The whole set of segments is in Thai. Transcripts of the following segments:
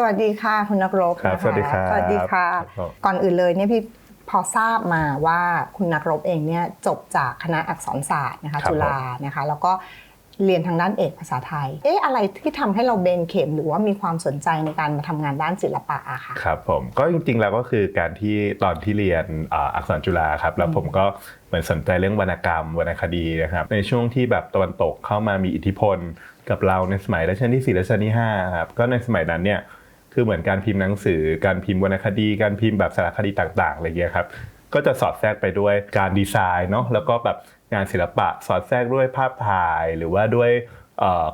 สวัสดีค่ะคุณนักรบครับนะะสวัสดีครับสวัสดีค่ะครับก่อนอื่นเลยเนี่ยพี่พอทราบมาว่าคุณนักรบเองเนี่ยจบจากคณะอักษรศาสตร์นะคะครับจุฬานะคะแล้วก็เรียนทางด้านเอกภาษาไทย เอ๊ะอะไรที่ทำให้เราเบนเข็มหรือว่ามีความสนใจในการมาทำงานด้านศิลปะอะค่ะครับผมก็จริงๆแล้วก็คือการที่ตอนที่เรียนอ่าอักษรจุฬาครับแล้วผมก็เหมือนสนใจเรื่องวรรณกรรมวรรณคดีนะครับในช่วงที่แบบตะวันตกเข้ามามีอิทธิพลกับเราในสมัยรัชกาลที่4รัชกาลที่5ครับก็ในสมัยนั้นเนี่ย คือเหมือนการพิมพ์หนังสือ การพิมพ์วรรณคดี การพิมพ์แบบสารคดีต่างๆอะไรเงี้ยครับก็จะสอดแทรกไปด้วยการดีไซน์เนาะแล้วก็แบบงานศิลปะสอดแทรกด้วยภาพถ่ายหรือว่าด้วย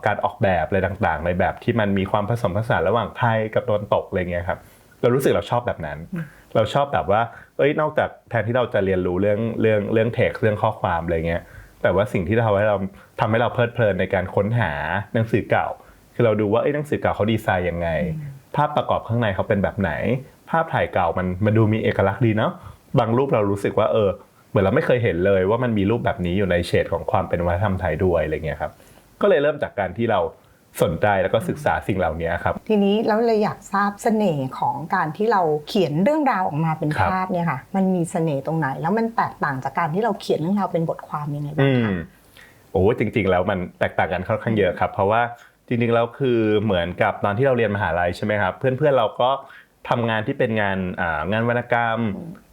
การออกแบบอะไรต่างๆ ในแบบที่มันมีความผสมผสานระหว่างไทยกับตะวันตกอะไรเงี้ยครับเรารู้สึกเราชอบแบบนั้น เราชอบแบบว่าเอ้ยนอกจากแทนที่เราจะเรียนรู้เรื่องเรื่องเรื่องเทคเรื่องข้อความอะไรเงี้ยแต่ว่าสิ่งที่ทำให้เราทำให้เราเพลิดเพลินในการค้นหาหนังสือเก่า คือเราดูว่าเอ้หนังสือเก่าเขาดีไซน์ยังไง ภาพประกอบข้างในเขาเป็นแบบไหน ภาพถ่ายเก่ามันมันดูมีเอกลักษณ์ดีเนาะบางรูปเรารู้สึกว่าเออ เหมือนเราไม่เคยเห็นเลยว่ามันมีรูปแบบนี้อยู่ในเฉดของความเป็นวัฒนธรรมไทยด้วยอะไรเงี้ยครับก็เลยเริ่มจากการที่เราสนใจแล้วก็ศึกษาสิ่งเหล่านี้ครับ ทีนี้เราเลยอยากทราบเสน่ห์ของการที่เราเขียนเรื่องราวออกมาเป็นครับภาพเนี่ยค่ะ มันมีเสน่ห์ตรงไหน แล้วมันแตกต่างจากการที่เราเขียนเรื่องราวเป็นบทความยังไงบ้าอืงมคะโอ้จริง ๆ แล้วมันแตกต่างกันค่อนข้างเยอะครับ เพราะว่า จริงๆแล้วคือเหมือนกับตอนที่เราเรียนมหาลัยใช่ไหมครับ เพื่อนๆเราก็ทำงานที่เป็นงานงานวรรณกรรม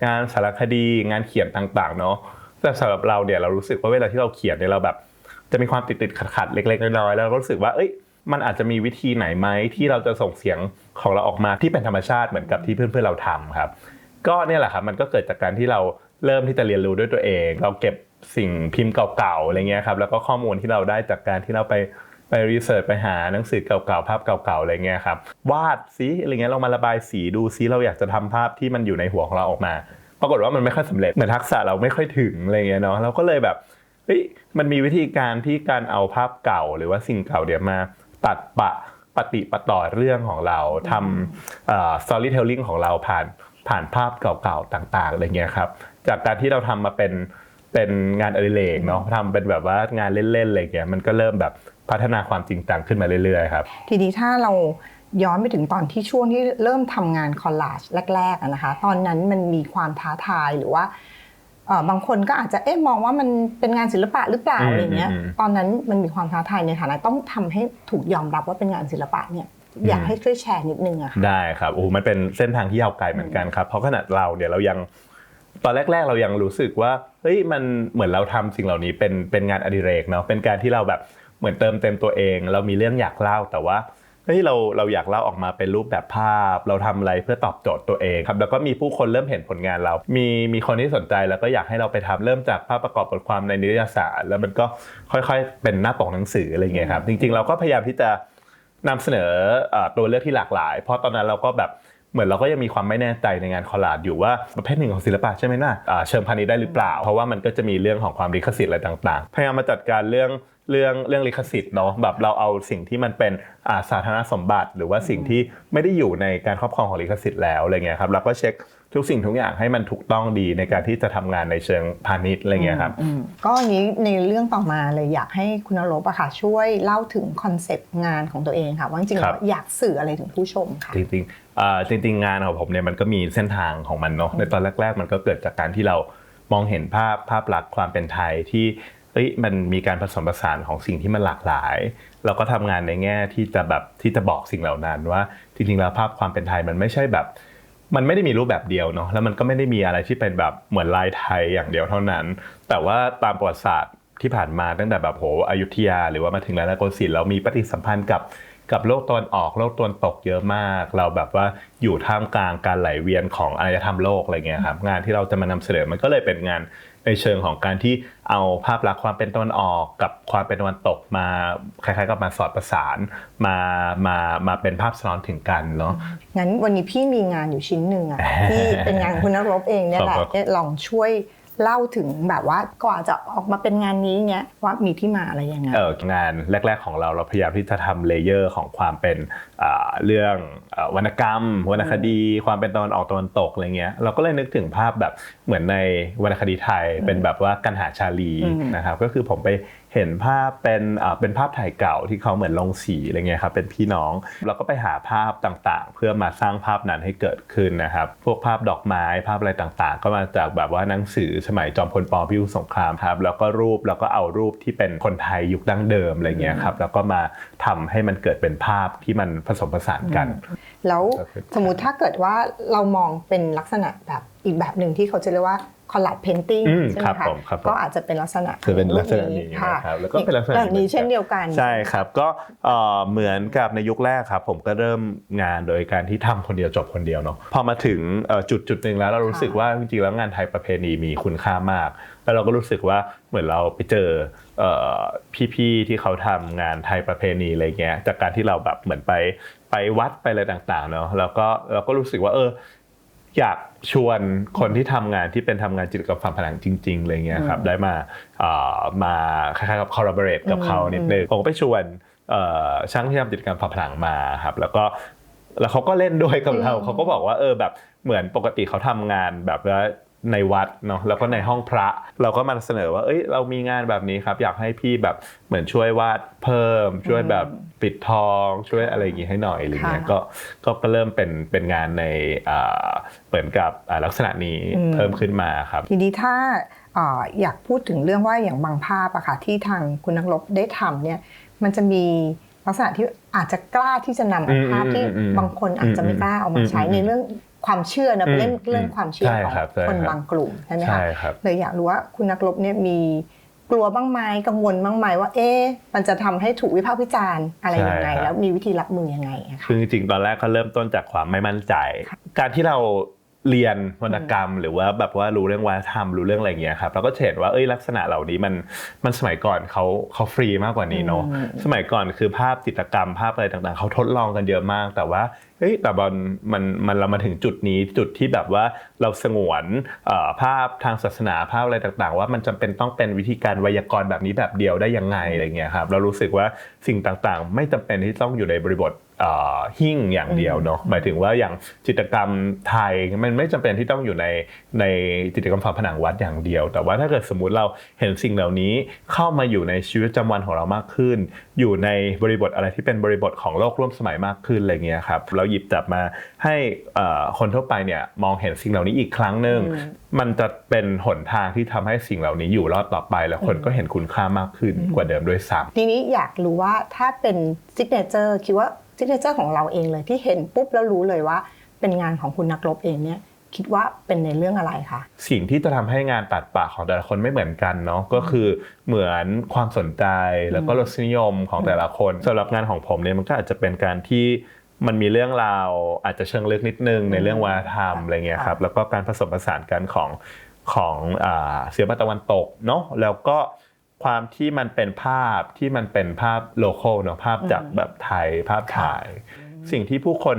งานสารคดี งานเขียนต่างๆเนาะแต่สำหรับเราเนี่ยเรารู้สึกว่าเวลาที่เราเขียนเนี่ยเราแบบ จะมีความติดๆขัดๆเล็ก ๆ น้อยๆแล้วเรารู้สึกว่าเอ้ยมันอาจจะมีวิธีไหนไหมที่เราจะส่งเสียงของเราออกมาที่เป็นธรรมชาติเหมือนกับที่เพื่อนๆเราทำครับ ก็เนี่ยแหละครับมันก็เกิดจากการที่เราเริ่มที่จะเรียนรู้ด้วยตัวเอง เราเก็บสิ่งพิมพ์เก่าๆอะไรเงี้ยครับแล้วก็ข้อมูลที่เราได้จากการที่เราไป ไปรีเสิร์ชไปหาหนังสือเก่าๆภาพเก่าๆอะไรเงี้ยครับวาดสีอะไรเงี้ยเรามาระบายสีดูซิเราอยากจะทำภาพที่มันอยู่ในหัวของเราออกมา ปรากฏว่ามันไม่ค่อยสำเร็จเหมือนทักษะเราไม่ค่อยถึงอะไรเงี้ยเนาะเราก็เลยแบบเฮ้ยมันมีวิธีการที่การเอาภาพเก่าหรือว่าสิ่งเก่าเดี๋ยวมาตัดปะปฏิปต่อเรื่องของเราทำเอ่อ storytelling ของเราผ่านผ่านภาพเก่าๆต่างๆอะไรเงี้ยครับจากการที่เราทำมาเป็น เป็นงานอดิเรกเนาะทำเป็นแบบว่างานเล่นๆอะไรเงี้ยมันก็เริ่มแบบพัฒนาความจริงจังขึ้นมาเรื่อยๆครับ ทีนี้ถ้าเราย้อนไปถึงตอนที่ช่วงที่เริ่มทำงานคอลลาจแรกๆอะนะคะ ตอนนั้นมันมีความท้าทายหรือว่าเอ่อบางคนก็อาจจะเอ๊ะมองว่ามันเป็นงานศิลปะหรือเปล่าอืมอะไรเงี้ยอืมตอนนั้นมันมีความท้าทายในฐานะต้องทำให้ถูกยอมรับว่าเป็นงานศิลปะเนี่ยอยากให้ช่วยแชร์นิดนึงอะค่ะได้ครับโอ้โหมันเป็นเส้นทางที่ยาวไกลเหมือนกันครับเพราะขนาดเราเนี่ยเรายัง ตอนแรก ๆ เรายังรู้สึกว่าเฮ้ยมันเหมือนเราทำสิ่งเหล่านี้เป็นเป็นงานอดิเรกเนาะเป็นการที่เราแบบเหมือนเติมเต็มตัวเอง เรามีเรื่องอยากเล่าแต่ว่าเฮ้ยเราเราอยากเล่าออกมาเป็นรูปแบบภาพ เราทำอะไรเพื่อตอบโจทย์ตัวเองครับแล้วก็มีผู้คนเริ่มเห็นผลงานเรา มีมีคนที่สนใจแล้วก็อยากให้เราไปทำเริ่มจากภาพประกอบบทความในนิตยสาร แล้วมันก็ค่อยๆ เป็นหน้าปกหนังสืออะไรเงี้ยครับจริงๆ เราก็พยายามที่จะนำเสนออตัวเลือกที่หลากหลาย เพราะตอนนั้นเราก็แบบ เหมือนเราก็ยังมีความไม่แน่ใจในงานคอลลาจอยู่ว่าประเภทหนึ่งของศิลปะใช่ไหมนะอ่าเชิงพาณิชย์ได้หรือเปล่า เพราะว่ามันก็จะมีเรื่องของความลิขสิทธิ์อะไรต่างๆ พยายามมาจัดการเรื่องเรื่องเรื่องลิขสิทธิ์เนาะแบบเราเอาสิ่งที่มันเป็นอ่าสาธารณสมบัติ หรือว่าสิ่งที่ไม่ได้อยู่ในการครอบครองของลิขสิทธิ์แล้วอะไรเงี้ยครับเราก็เช็ค ทุกสิ่งทุกอย่างให้มันถูกต้องดีในการที่จะทำงานในเชิงพาณิชย์อะไรเงี้ยครับอืมก็อย่างนี้ในเรื่องต่อมาเลยอยากให้คุณนรบอะค่ะช่วยเล่าถึงคอนเซปต์งานของตัวเองค่ะว่าจริงๆครัแล้บวอยากสื่ออะไรถึงผู้ชมค่ะจริงๆอ่าจริงๆงานของผมเนี่ยมันก็มีเส้นทางของมันเนาะในตอนแรก ๆ มันก็เกิดจากการที่เรามองเห็นภาพภาพลักษณ์ความเป็นไทยที่เอ้ยมันมีการผสมผสานของสิ่งที่มันหลากหลาย เราก็ทำงานในแง่ที่จะแบบที่จะบอกสิ่งเหล่านั้นว่าจริงๆแล้วภาพความเป็นไทยมันไม่ใช่แบบ มันไม่ได้มีรูปแบบเดียวเนาะแล้วมันก็ไม่ได้มีอะไรที่เป็นแบบเหมือนลายไทยอย่างเดียวเท่านั้น แต่ว่าตามประวัติศาสตร์ที่ผ่านมาตั้งแต่แบบโหอยุธยา หรือว่ามาถึงรัตนโกสินทร์เรามีปฏิสัมพันธ์กับกับโลกตะวันออกโลกตะวันตกเยอะมาก เราแบบว่าอยู่ท่ามกลางการไหลเวียนของอารยธรรมโลกอะไรเงี้ยครับงานที่เราจะมานำเสนอมันก็เลยเป็นงาน ในเชิงของการที่เอาภาพลักษณ์ความเป็นตะวันออกกับความเป็นตะวันตกมาคล้ายๆกับมาสอดประสานมามามาเป็นภาพสะท้อนถึงกันเนาะงั้นวันนี้พี่มีงานอยู่ชิ้นหนึ่งอะที่เป็นงานของคุณนรบเองเนี่ยแหละครับเอ๊ะลองช่วย เล่าถึงแบบว่ากว่าจะออกมาเป็นงานนี้เนี้ยว่ามีที่มาอะไรยังไงเอองานแรก ๆของเราเราพยายามที่จะทำเลเยอร์ของความเป็นอ่าเรื่องเอ่อวรรณกรรม วรรณคดี ความเป็นตะวันออกตะวันตกอะไรเงี้ยเราก็เลยนึกถึงภาพแบบเหมือนในวรรณคดีไทยเป็นแบบว่ากันหาชาลีอืมนะครับก็คือผมไป เห็นภาพเป็นเป็นภาพถ่ายเก่าที่เขาเหมือนลงสีอะไรเงี้ยครับเป็นพี่น้องเราก็ไปหาภาพต่างๆ เพื่อมาสร้างภาพนั้นให้เกิดขึ้นนะครับ พวกภาพดอกไม้ภาพอะไรต่างๆ ก็มาจากแบบว่าหนังสือสมัยจอมพลปพิบูลสงครามครับแล้วก็รูปแล้วก็เอารูปที่เป็นคนไทยยุคดั้งเดิมอะไรเงี้ยครับแล้วก็มาทำให้มันเกิดเป็นภาพที่มันผสมผสานกัน แล้วสมมุติถ้าเกิดว่าเรามองเป็นลักษณะแบบอีกแบบหนึ่งที่เขาจะเรียกว่า collage painting อืมใช่ไหคมรับคะผมครับผมก็อาจจะเป็นลักษณะคือเป็นลักษณะนี้ค่ะนะครับแล้วก็เป็นลักษณะแบบนี้เช่นเดียวกันใช่ครับก็เอ่อเหมือนกับในยุคแรกครับ ผมก็เริ่มงานโดยการที่ทำคนเดียวจบคนเดียวเนาะพอมาถึงเอ่อจุดจุดหนึ่งแล้วเรารู้สึกว่าจริงๆแล้วงานไทยประเพณีมีคุณค่ามาก แล้วเราก็รู้สึกว่าเหมือนเราไปเจอเอ่อพี่ๆที่เขาทำงานไทยประเพณีอะไรเงี้ยจากการที่เราแบบเหมือนไปไปวัดไปอะไรต่างๆเนาะแล้วก็เราก็รู้สึกว่าเออ อยากชวนคนที่ทำงานที่เป็นทำงานจิตรกรรมฝาผนังจริงๆอะไรเงี้ยครับได้มาเอ่อมาคล้ายๆกับ collaborate กับเขานิดนึงผมก็ไปชวนเอ่อช่างที่ทำจิตรกรรมฝาผนังมาครับแล้วก็แล้วเขาก็เล่นด้วยกับเราเขาก็บอกว่าเออแบบเหมือนปกติเขาทำงานแบบว่า ในวัดเนาะแล้วก็ในห้องพระ เราก็มาเสนอว่า เอ้ยเรามีงานแบบนี้ครับ อยากให้พี่แบบเหมือนช่วยวาดเพิ่ม ช่วยแบบปิดทองช่วยอะไรอย่างงี้ให้หน่อยอะไรเงี้ยค่ะก็ก็ก็เริ่มเป็นเป็นงานในอ่าเหมือนกับอ่าลักษณะนี้เพิ่มขึ้นมาครับ ทีนี้ถ้าเอ่ออยากพูดถึงเรื่องว่าอย่างบางภาพอะค่ะที่ทางคุณนักรบได้ทำเนี่ยมันจะมีลักษณะที่อาจจะกล้าที่จะนำเอาภาพที่อืมอืมอืมบางคนอาจจะไม่กล้าเอามาใช้อืมอืมในเรื่อง ความเชื่อนะเป็นเรื่องอืมเรื่องความเชื่อใช่ของครับใช่คนครับบางกลุ่มใช่ไหมใช่คะครับเลยอยากรู้ว่าคุณนักรบเนี่ยมีกลัวบ้างไหมกังวลบ้างไหมว่า เอ๊ะมันจะทำให้ถูกวิพากษ์วิจารณ์อะไรยังไงใช่ครับแล้วมีวิธีรับมือยังไงอะคะคือจริงๆตอนแรกก็เริ่มต้นจากความไม่มั่นใจ การที่เรา เรียนวรรณกรรม หรือว่าแบบว่ารู้เรื่องวัฒนธรรมรู้เรื่องอะไรอย่างเงี้ยครับเราก็จะเห็นว่าเอ้ยลักษณะเหล่านี้มันมันสมัยก่อนเขาเขาฟรีมากกว่านี้เนาะอืมสมัยก่อนคือภาพจิตรกรรมภาพอะไรต่างๆเขาทดลองกันเยอะมาก แต่ว่าเฮ้ยแต่บอลมันมันเรามาถึงจุดนี้จุดที่แบบว่าเราสงวนเอ่อภาพทางศาสนาภาพอะไรต่างๆ ว่ามันจำเป็นต้องเป็นวิธีการไวยากรณ์แบบนี้แบบเดียวได้ยังไงอะไรเงี้ยครับเรารู้สึกว่าสิ่งต่างๆ ไม่จำเป็นที่ต้องอยู่ในบริบทเอ่อ หิ้งอย่างเดียวเนาะหมายถึงว่าอย่างจิตรกรรมไทยมันไม่จำเป็นที่ต้องอยู่ในในจิตรกรรมฝาผนังวัดอย่างเดียว แต่ว่าถ้าเกิดสมมุติเราเห็นสิ่งเหล่านี้เข้ามาอยู่ในชีวิตประจำวันของเรามากขึ้น อยู่ในบริบทอะไรที่เป็นบริบทของโลกร่วมสมัยมากขึ้นอะไรเงี้ยครับเราหยิบจับมาให้เอ่อคนทั่วไปเนี่ยมองเห็นสิ่งเหล่านี้อีกครั้งหนึ่งมันจะเป็นหนทางที่ทำให้สิ่งเหล่านี้อยู่รอดต่อไป แล้วคนก็เห็นคุณค่ามากขึ้นกว่าเดิมด้วยซ้ำทีนี้อยากรู้ว่าถ้าเป็นซิกเนเจอร์คิดว่า ซิกเนเจอร์ของเราเองเลยที่เห็นปุ๊บแล้วรู้เลยว่า เป็นงานของคุณนักรบเองเนี่ยคิดว่าเป็นในเรื่องอะไรคะสิ่งที่จะทำให้งานตัดปากของแต่ละคนไม่เหมือนกันเนาะก็คือเหมือนความสนใจแล้วก็รสนิยมของแต่ละคนสำหรับงานของผมเนี่ยมันก็อาจจะเป็นการที่มันมีเรื่องราวอาจจะเชิงลึกนิดนึงในเรื่องวัฒนธรรมอะไรเงี้ยครับแล้วก็การผสมผสานกันของของเสียมาตะวันตกเนาะแล้วก็ ความที่มันเป็นภาพที่มันเป็นภาพโลโก้เนาะภาพจากแบบไทยภาพถ่าย สิ่งที่ผู้คน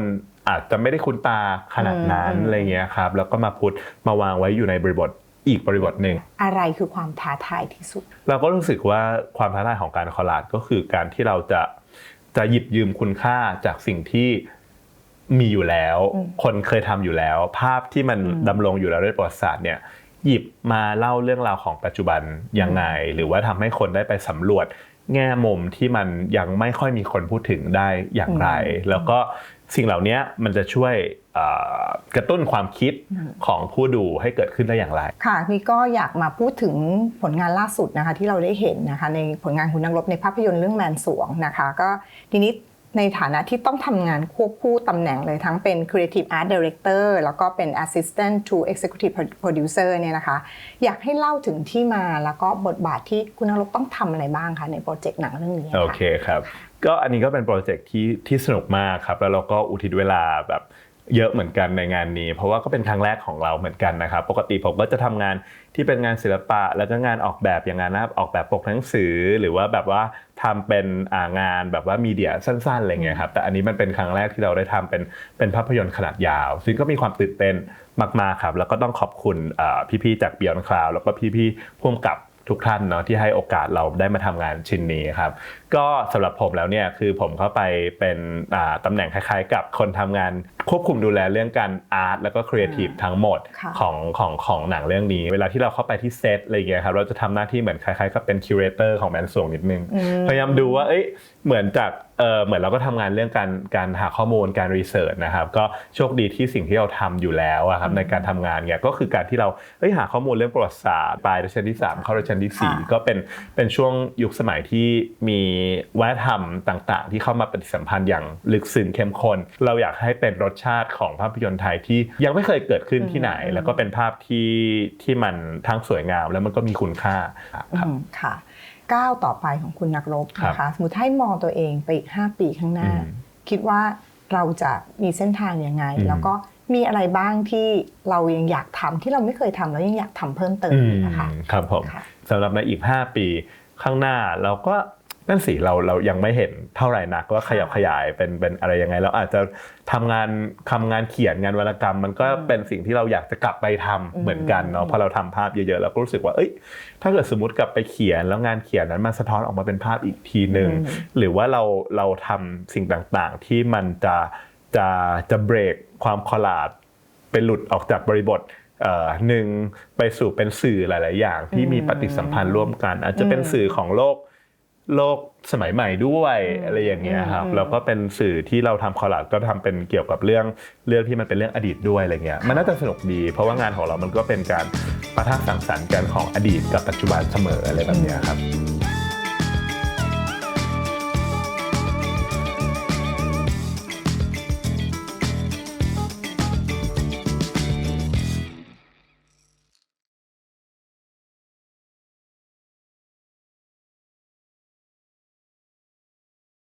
อาจจะไม่ได้คุ้นตาขนาดนั้นอืมอะไรเงี้ยครับ แล้วก็มาพุทธมาวางไว้อยู่ในบริบทอีกบริบทหนึ่งอะไรคือความท้าทายที่สุด เราก็รู้สึกว่าความท้าทายของการคอลลาจก็คือการที่เราจะจะหยิบยืมคุณค่าจากสิ่งที่มีอยู่แล้วอืมคนเคยทำอยู่แล้ว ภาพที่มันดำรงอยู่แล้วด้วยประวัติศาสตร์เนี่ย หยิบมาเล่าเรื่องราวของปัจจุบันยังไง หรือว่าทำให้คนได้ไปสำรวจแง่มุมที่มันยังไม่ค่อยมีคนพูดถึงได้อย่างไร แล้วก็สิ่งเหล่านี้มันจะช่วยเอ่อกระตุ้นความคิดของผู้ดูให้เกิดขึ้นได้อย่างไร ค่ะนี่ก็อยากมาพูดถึงผลงานล่าสุดนะคะที่เราได้เห็นนะคะในผลงานคุณนักรบในภาพยนตร์เรื่องแมนสวงนะคะ ก็ทีนี้ ในฐานะที่ต้องทำงานควบคู่ตำแหน่งเลยทั้งเป็น Creative Art Director แล้วก็เป็น Assistant to Executive Producer เนี่ยนะคะ อยากให้เล่าถึงที่มาแล้วก็บทบาทที่คุณนรกต้องทำอะไรบ้างคะในโปรเจกต์หนังเรื่องนี้โอเคครับ ก็อันนี้ก็เป็นโปรเจกต์ที่ที่สนุกมากครับ แล้วเราก็อุทิศเวลาแบบ เยอะเหมือนกันในงานนี้ เพราะว่าก็เป็นครั้งแรกของเราเหมือนกันนะครับ ปกติผมก็จะทำงานที่เป็นงานศิลปะ แล้วก็งานออกแบบอย่างงานนะออกแบบปกหนังสือ หรือว่าแบบว่าทำเป็นงานแบบว่ามีเดียสั้นๆอะไรเงี้ยครับแต่อันนี้มันเป็นครั้งแรกที่เราได้ทำเป็นเป็นภาพยนตร์ขนาดยาว ซึ่งก็มีความตื่นเต้นมากๆครับแล้วก็ต้องขอบคุณพี่ๆจาก Beyond Cloud แล้วก็พี่ๆพ่วงกับทุกท่านเนาะที่ให้โอกาสเราได้มาทำงานชิ้นนี้ครับ ก็สำหรับผมแล้วเนี่ยคือผมเข้าไปเป็นอ่าตำแหน่งคล้ายๆ กับคนทำงานควบคุมดูแลเรื่องการอาร์ตแล้วก็ครีเอทีฟทั้งหมดค่ะของของของหนังเรื่องนี้ เวลาที่เราเข้าไปที่เซตอะไรอย่างเงี้ยครับเราจะทำหน้าที่เหมือนคล้ายๆกับเป็นคิวเรเตอร์ของแมนสวงนิดนึง พยายามดูว่าเอ้ยเหมือนจากเออเหมือนเราก็ทำงานเรื่องการการหาข้อมูลการรีเสิร์ชนะครับก็โชคดีที่สิ่งที่เราทำอยู่แล้วอะครับในการทำงานเนี่ยก็คือการที่เราเอ้ยหาข้อมูลเรื่องประวัติศาสตร์ปลายรัชกาลที่ 3 เข้ารัชกาลที่ค่ะ4ก็เป็นเป็นช่วงยุคสมัยที่มีวัฒนธรรมต่าง ๆ ที่เข้ามาปฏิสัมพันธ์อย่างลึกซึ้งเข้มข้นเราอยากให้เป็นรสชาติของภาพยนตร์ไทยที่ยังไม่เคยเกิดขึ้นที่ไหน แล้วก็เป็นภาพที่ที่มันทั้งสวยงามแล้วมันก็มีคุณค่าครับอืมค่ะก้าวต่อไปของคุณนักรบนะคะสมมติให้มองตัวเองไปอีก 5 ปีข้างหน้าอืมคิดว่าเราจะมีเส้นทางยังไงอืมแล้วก็มีอะไรบ้างที่เรายังอยากทำที่เราไม่เคยทำแล้วยังอยากทำเพิ่มเติมอืมนะคะครับผมค่ะสำหรับในอีก 5 ปีข้างหน้าเราก็ นั่นสิเราเรายังไม่เห็นเท่าไหร่นักว่าขยับขยายเป็นเป็นอะไรยังไงเราอาจจะทำงานทำงานเขียนงานวรรณกรรม มันก็เป็นสิ่งที่เราอยากจะกลับไปทำเหมือนกันเนาะพอเราทำภาพเยอะๆเราก็รู้สึกว่าเอ้ย ถ้าเกิดสมมติกลับไปเขียนแล้วงานเขียนนั้นมันสะท้อนออกมาเป็นภาพอีกทีหนึ่งอืมหรือว่าเราเราทำสิ่งต่างๆ ที่มันจะจะจะเบรกความคอลาดเป็นหลุดออกจากบริบทเอ่อหนึ่งไปสู่เป็นสื่อหลาย ๆ อย่างที่มีปฏิสัมพันธ์ร่วมกัน อาจจะเป็นสื่อของโลก โลกสมัยใหม่ด้วยอะไรอย่างเงี้ยครับอืมแล้วก็เป็นสื่อที่เราทำคอลาดก็ทำเป็นเกี่ยวกับเรื่องเรื่องที่มันเป็นเรื่องอดีตด้วยอะไรเงี้ยมันน่าจะสนุกดี เพราะว่างานของเรามันก็เป็นการประทักสังสรรค์กันของอดีตกับปัจจุบันเสมออะไรแบบเนี้ยครับ